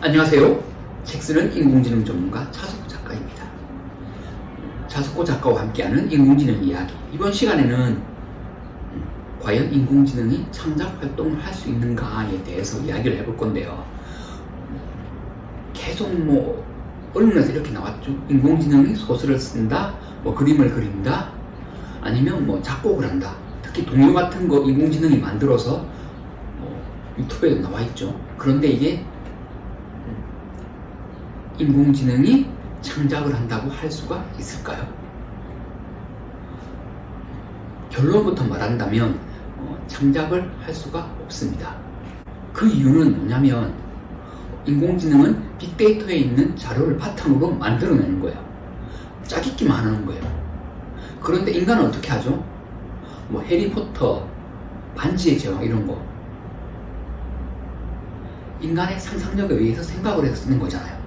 안녕하세요. 책 쓰는 인공지능 전문가 차석호 작가입니다. 차석호 작가와 함께하는 인공지능 이야기. 이번 시간에는 음, 과연 인공지능이 창작 활동을 할 수 있는가에 대해서 이야기를 해볼 건데요. 계속 뭐 언론에서 이렇게 나왔죠. 인공지능이 소설을 쓴다, 뭐 그림을 그린다, 아니면 뭐 작곡을 한다. 특히 동요 같은 거 인공지능이 만들어서 뭐 유튜브에도 나와 있죠. 그런데 이게 인공지능이 창작을 한다고 할 수가 있을까요? 결론부터 말한다면 어, 창작을 할 수가 없습니다. 그 이유는 뭐냐면 인공지능은 빅데이터에 있는 자료를 바탕으로 만들어내는 거예요. 짜깁기만 하는 거예요. 그런데 인간은 어떻게 하죠? 뭐 해리포터, 반지의 제왕 이런 거 인간의 상상력에 의해서 생각을 해서 쓰는 거잖아요.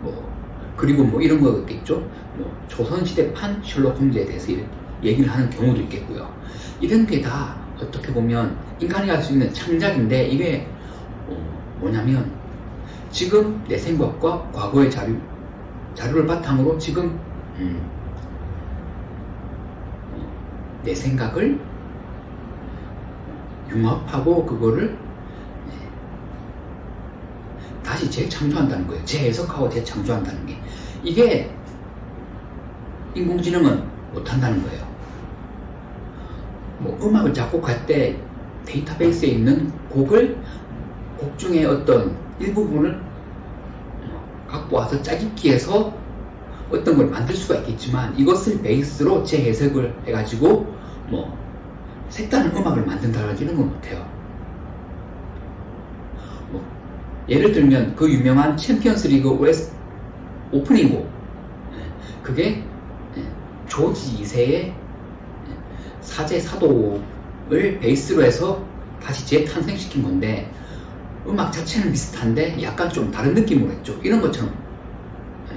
뭐 그리고 뭐 이런 거 있겠죠. 뭐 조선시대 판 셜록 홈즈에 대해서 얘기를 하는 경우도 있겠고요. 이런 게 다 어떻게 보면 인간이 할 수 있는 창작인데 이게 어, 뭐냐면 지금 내 생각과 과거의 자료 자료를 바탕으로 지금 음, 어, 내 생각을 융합하고 그거를 다시 재창조한다는 거예요. 재해석하고 재창조한다는 게. 이게 인공지능은 못한다는 거예요. 뭐 음악을 작곡할 때 데이터베이스에 있는 곡을 곡 중에 어떤 일부분을 갖고 와서 짜깁기해서 어떤 걸 만들 수가 있겠지만 이것을 베이스로 재해석을 해가지고 뭐 색다른 음악을 만든다든지 이런 건 못해요. 뭐 예를 들면 그 유명한 챔피언스 리그 OS 오프닝 곡. 예, 그게 예, 조지 2세의 사제 사도를 베이스로 해서 다시 재탄생시킨 건데 음악 자체는 비슷한데 약간 좀 다른 느낌으로 했죠. 이런 것처럼. 예,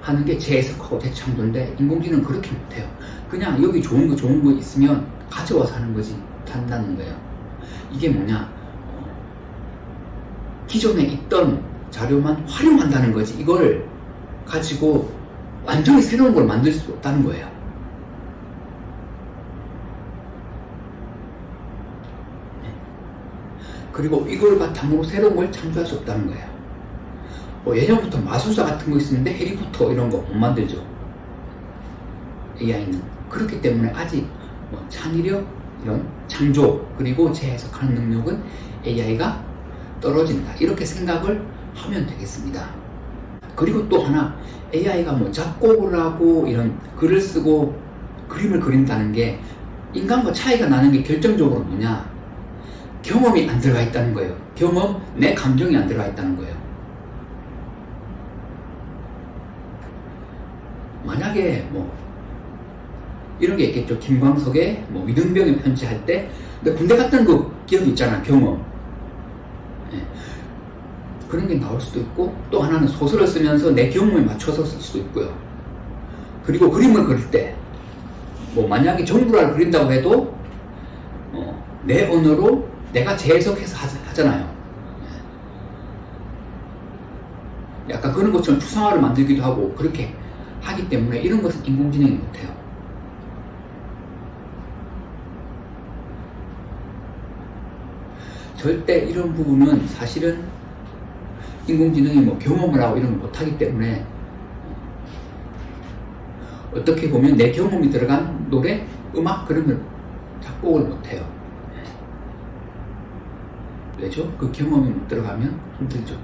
하는 게 재해석하고 재창조인데 인공지능은 그렇게 못해요. 그냥 여기 좋은 거 좋은 거 있으면 가져와서 하는 거지. 한다는 거예요. 이게 뭐냐 기존에 있던 자료만 활용한다는 거지 이걸 가지고 완전히 새로운 걸 만들 수 없다는 거예요. 네. 그리고 이걸 바탕으로 새로운 걸 창조할 수 없다는 거예요. 뭐 예전부터 마술사 같은 거 있었는데 해리포터 이런 거 못 만들죠. AI는. 그렇기 때문에 아직 뭐 창의력, 이런 창조, 그리고 재해석하는 능력은 AI가 떨어진다. 이렇게 생각을 하면 되겠습니다. 그리고 또 하나, AI가 뭐 작곡을 하고 이런 글을 쓰고 그림을 그린다는 게 인간과 차이가 나는 게 결정적으로 뭐냐? 경험이 안 들어가 있다는 거예요. 경험, 내 감정이 안 들어가 있다는 거예요. 만약에 뭐 이런 게 있겠죠. 김광석의 뭐 위등병의 편지할 때 군대 갔던 그 기억이 있잖아. 경험. 예. 그런 게 나올 수도 있고 또 하나는 소설을 쓰면서 내 경험에 맞춰서 쓸 수도 있고요. 그리고 그림을 그릴 때 뭐 만약에 정부라를 그린다고 해도 어, 내 언어로 내가 재해석해서 하잖아요. 예. 약간 그런 것처럼 추상화를 만들기도 하고 그렇게 하기 때문에 이런 것은 인공지능이 못해요. 절대 이런 부분은 사실은 인공지능이 뭐 경험을 하고 이런 걸 못하기 때문에 어떻게 보면 내 경험이 들어간 노래, 음악, 그림을 작곡을 못해요. 왜죠? 그 경험이 못 들어가면 힘들죠.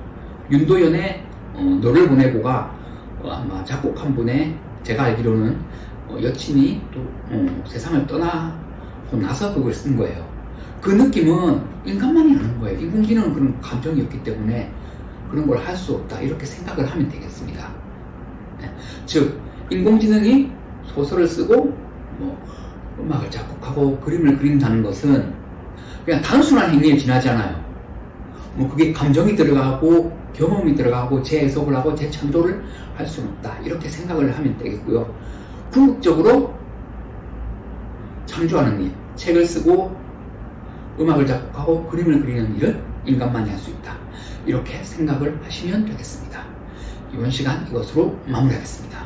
윤도현의 어, 너를 보내고가 어, 아마 작곡한 분의 제가 알기로는 어, 여친이 또 어, 세상을 떠나고 나서 그걸 쓴 거예요. 그 느낌은 인간만이 아는 거예요. 인공지능은 그런 감정이 없기 때문에 그런 걸 할 수 없다. 이렇게 생각을 하면 되겠습니다. 네. 즉, 인공지능이 소설을 쓰고, 뭐, 음악을 작곡하고 그림을 그린다는 것은 그냥 단순한 행위에 지나지 않아요. 뭐, 그게 감정이 들어가고, 경험이 들어가고, 재해석을 하고, 재창조를 할 수는 없다. 이렇게 생각을 하면 되겠고요. 궁극적으로 창조하는 일, 책을 쓰고, 음악을 작곡하고 그림을 그리는 일은 인간만이 할 수 있다. 이렇게 생각을 하시면 되겠습니다. 이번 시간 이것으로 마무리하겠습니다.